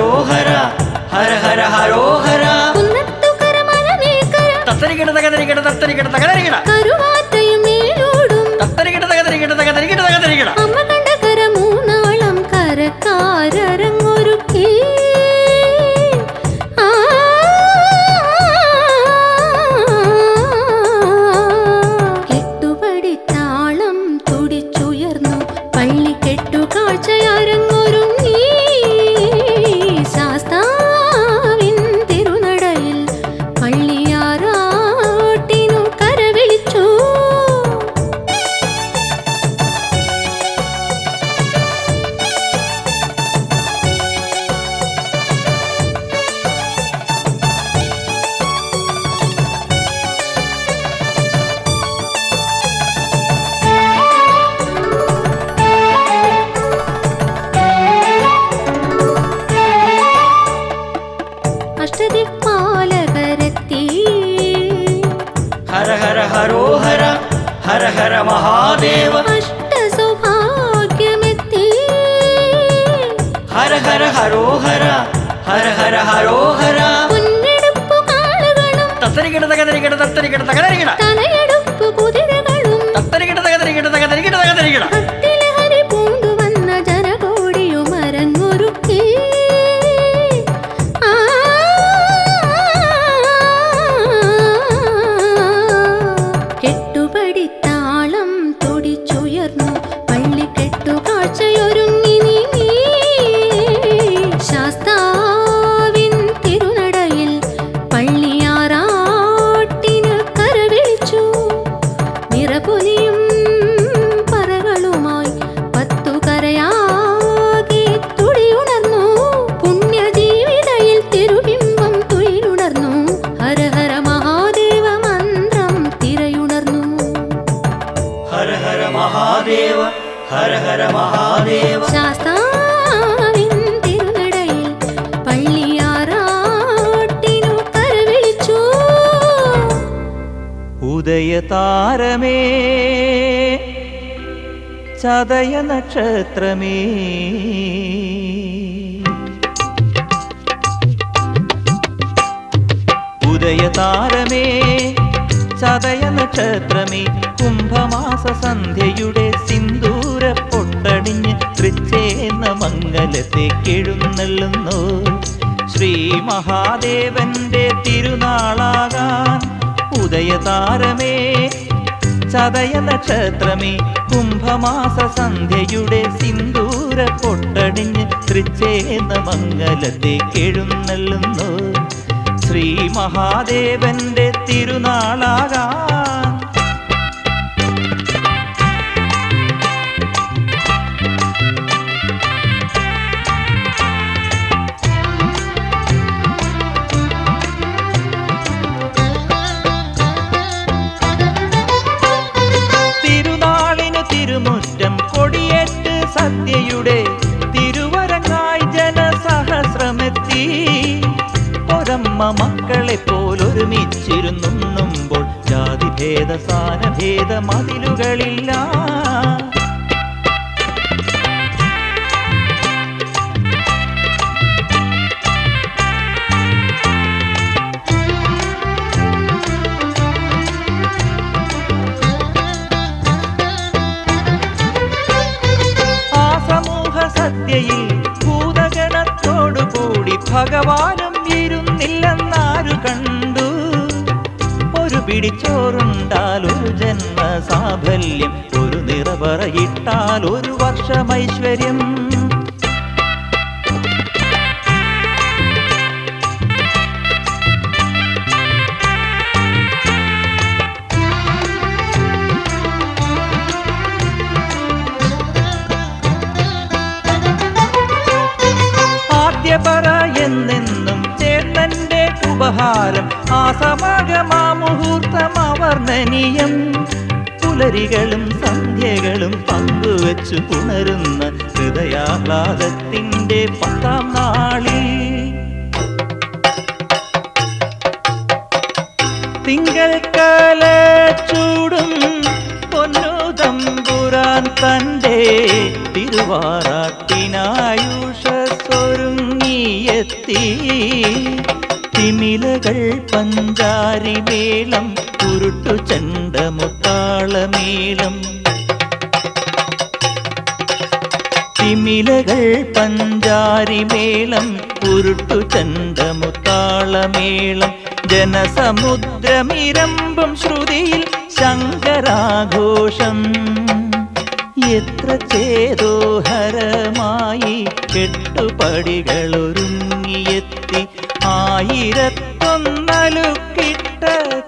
ഹരോഹര ഹര ഹര ഹരോഹര. തത്തരിക്കട മലമേക്കര തത്തരിക്കട തകതരികിട ഹരോഹര ഹര ഹര ഹരോഹര. തത്തരി കിടത്ത കതരി തകതരികിട ചതയ നക്ഷത്രമേ. ഉദയതാരമേ ചതയ നക്ഷത്രമേ കുംഭമാസ സന്ധ്യയുടെ സിന്ദൂര പൊട്ടടിഞ്ഞ് തൃച്ചേന്ന മംഗലത്തേക്കെഴുന്നള്ളുന്നു ശ്രീ മഹാദേവന്റെ തിരുനാളാകാൻ ഉദയതാരമേ ചതയ നക്ഷത്രമേ കുംഭമാസ സന്ധ്യയുടെ സിന്ദൂര പൊട്ടടിഞ്ഞ് തൃച്ചേന്ന മംഗലത്തേക്കെഴുന്നള്ളുന്നു ശ്രീ മഹാദേവന്റെ തിരുനാളാകാൻ പോലൊരുമിച്ചിരുന്നുണ്ണുമ്പോൾ ജാതിഭേദ സാനഭേദ മതിലുകളില്ല. സദ്യയിൽ ഭൂതഗണത്തോടുകൂടി ഭഗവാനും ഇരുന്നില്ലെന്നാരു കണ്ടു പിടിച്ചോറുണ്ടാലൊരു ജന്മ സാഫല്യം ഒരു നിറപറയിട്ടാൽ ഒരു വർഷമൈശ്വര്യം ും. എന്നെന്നും ചേട്ടന്റെ ഉപഹാരം ആ സമാഗമാമുഹ മുഹൂർത്തം പുലരികളും സന്ധ്യകളും പങ്കുവച്ചു പുണരുന്ന ഹൃദയാഹ്ലാദത്തിന്റെ പത്താം നാളിൽ. തിങ്കൾ കാല ചൂടും പൊന്നു തമ്പുരാൻ തന്റെ തിരുവാറാട്ടിനായുഷസ്വരുങ്ങിയെത്തി തിമിലകൾ പഞ്ചാരി മേളം ഉരുട്ടു ചണ്ടമുത്താളമേളം തിമിലകൾ പഞ്ചാരി മേളം ഉരുട്ടു ചണ്ടമുത്താളമേളം ജനസമുദ്രമിരമ്പും ശ്രുതിയിൽ ശങ്കരാഘോഷം. എത്ര ചേതോഹരമായി കെട്ടുപടികളൊരുങ്ങിയെത്തി ആയിരത്തൊന്നലുക്കിട്ട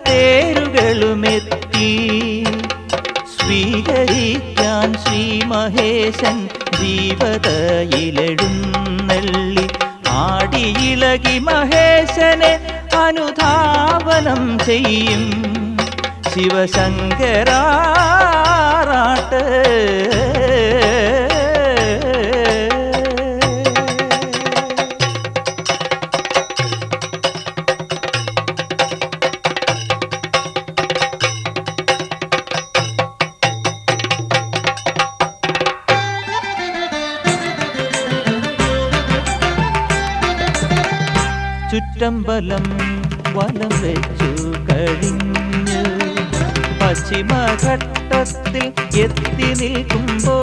തേരുകളുമെത്തി. സ്വീകരിക്കാൻ ശ്രീ മഹേശൻ ജീവതയിലെഴുന്നള്ളി ആടിയിളകി മഹേശനെ അനുധാവനം ചെയ്യും. ശിവശങ്കരാറാട്ട് ചുറ്റമ്പലം വലം വെച്ചു കഴിഞ്ഞു. പശ്ചിമഘട്ടത്തിൽ എത്തി നിൽക്കുമ്പോ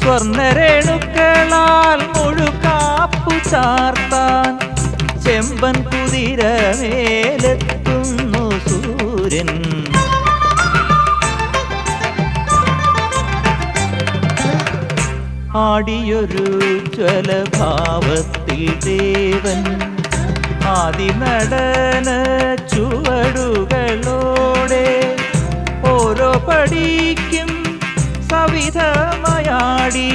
സ്വർണരേണുക്കളാൽ മുഴുകാപ്പു ചാർത്താൻ ചെമ്പൻ കുതിര മേലെത്തുന്നു സൂര്യൻ. ആടിയൊരു ജ്വലഭാവത്തിൽ ദേവൻ ആദിനടന ചുവടുകളോടെ ഓരോ പടിക്കും സവിധമയാടി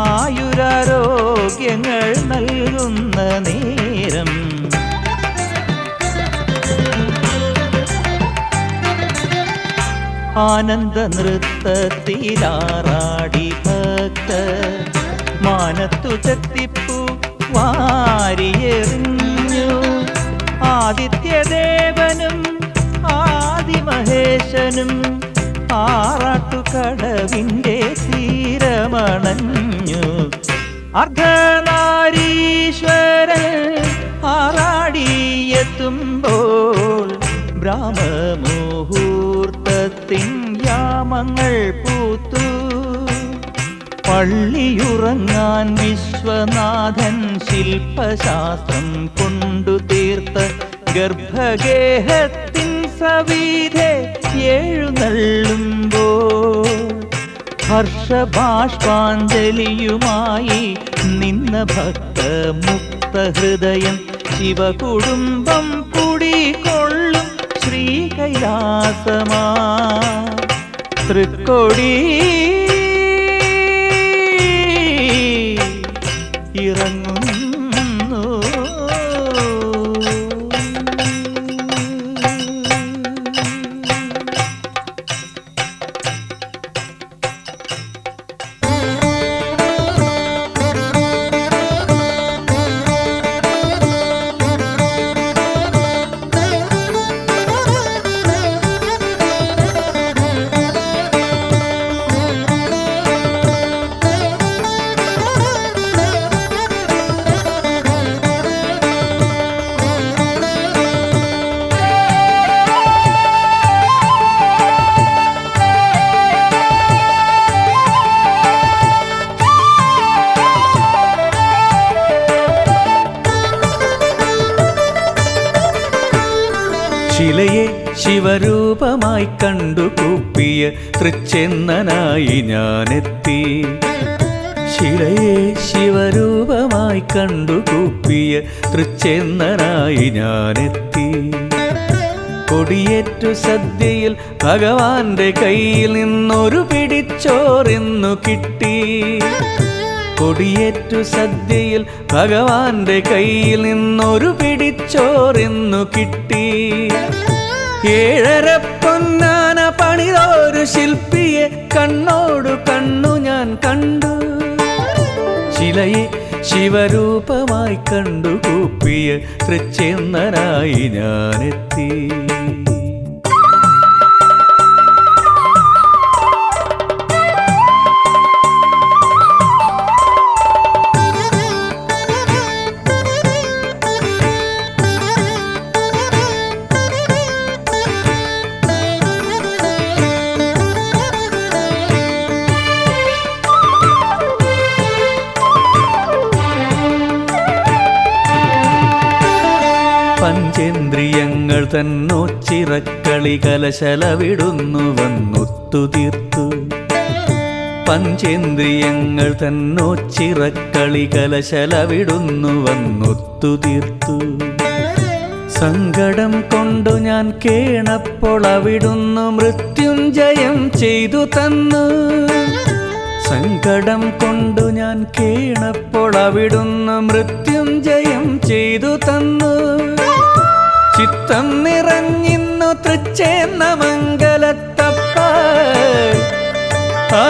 ആയുരാരോഗ്യങ്ങൾ നൽകുന്ന നേരം. ആനന്ദ നൃത്തത്തിലാറാടി ഭക്ത മാനത്തു ചത്തിപ്പു വാരിയെറിഞ്ഞു. ആദിത്യദേവനും ആദിമഹേശനും ആറാട്ടുകടവിന്റെ തീരമണഞ്ഞു. അർദ്ധനാരീശ്വരൻ ആറാടിയെത്തുമ്പോൾ ബ്രാഹ്മമുഹൂർത്തത്തിൻ യാമങ്ങൾ പൂത്തു. പള്ളിയുറങ്ങാൻ വിശ്വനാഥൻ ശില്പശാസ്ത്രം കൊണ്ടു തീർത്ത ഗർഭഗേഹത്തിൻ സവീധെ എഴുന്നള്ളുമ്പോൾ ഹർഷബാഷ്പാഞ്ജലിയുമായി നിന്ന ഭക്ത മുക്ത ഹൃദയം ശിവകുടുംബം കുടികൊള്ളും ശ്രീകൈലാസമാ. തൃക്കൊടി ശിവരൂപമായി കണ്ടു കൂപ്പിയ തൃച്ചെന്നനായി ഞാനെത്തി. ശിലയെ ശിവരൂപമായി കണ്ടു കൂപ്പിയ തൃച്ചെന്നനായി ഞാനെത്തി. കൊടിയേറ്റു സദ്യയിൽ ഭഗവാന്റെ കയ്യിൽ നിന്നൊരു പിടിച്ചോറിന്നു കിട്ടി. കൊടിയേറ്റു സദ്യയിൽ ഭഗവാന്റെ കയ്യിൽ നിന്നൊരു പിടിച്ചോറിന്നു കിട്ടി. ഏഴര പൊന്നാന പണിതൊരു ശില്പിയെ കണ്ണോടു കണ്ണു ഞാൻ കണ്ടു. ശിലയെ ശിവരൂപമായി കണ്ടു കൂപ്പിയ തൃച്ചെന്നനായി ഞാനെത്തി. പഞ്ചേന്ദ്രിയങ്ങൾ തന്നൊച്ചിറക്കളി കലശലവിടുന്നു വന്നൊത്തുതീർത്തു പഞ്ചേന്ദ്രിയങ്ങൾ തന്നൊച്ചിറക്കളി കലശലവിടുന്നു വന്നൊത്തുതീർത്തു സങ്കടം കൊണ്ടു ഞാൻ കേണപ്പോൾ അവിടുന്നു മൃത്യുഞ്ജയം ചെയ്തു തന്നു. സങ്കടം കൊണ്ടു ഞാൻ കേണപ്പോൾ അവിടുന്ന് മൃത്യുഞ്ജയം ചെയ്തു തന്നു. ചിത്തം നിറഞ്ഞിന്നു തൃച്ചേന്ന മംഗലത്തപ്പ ആ.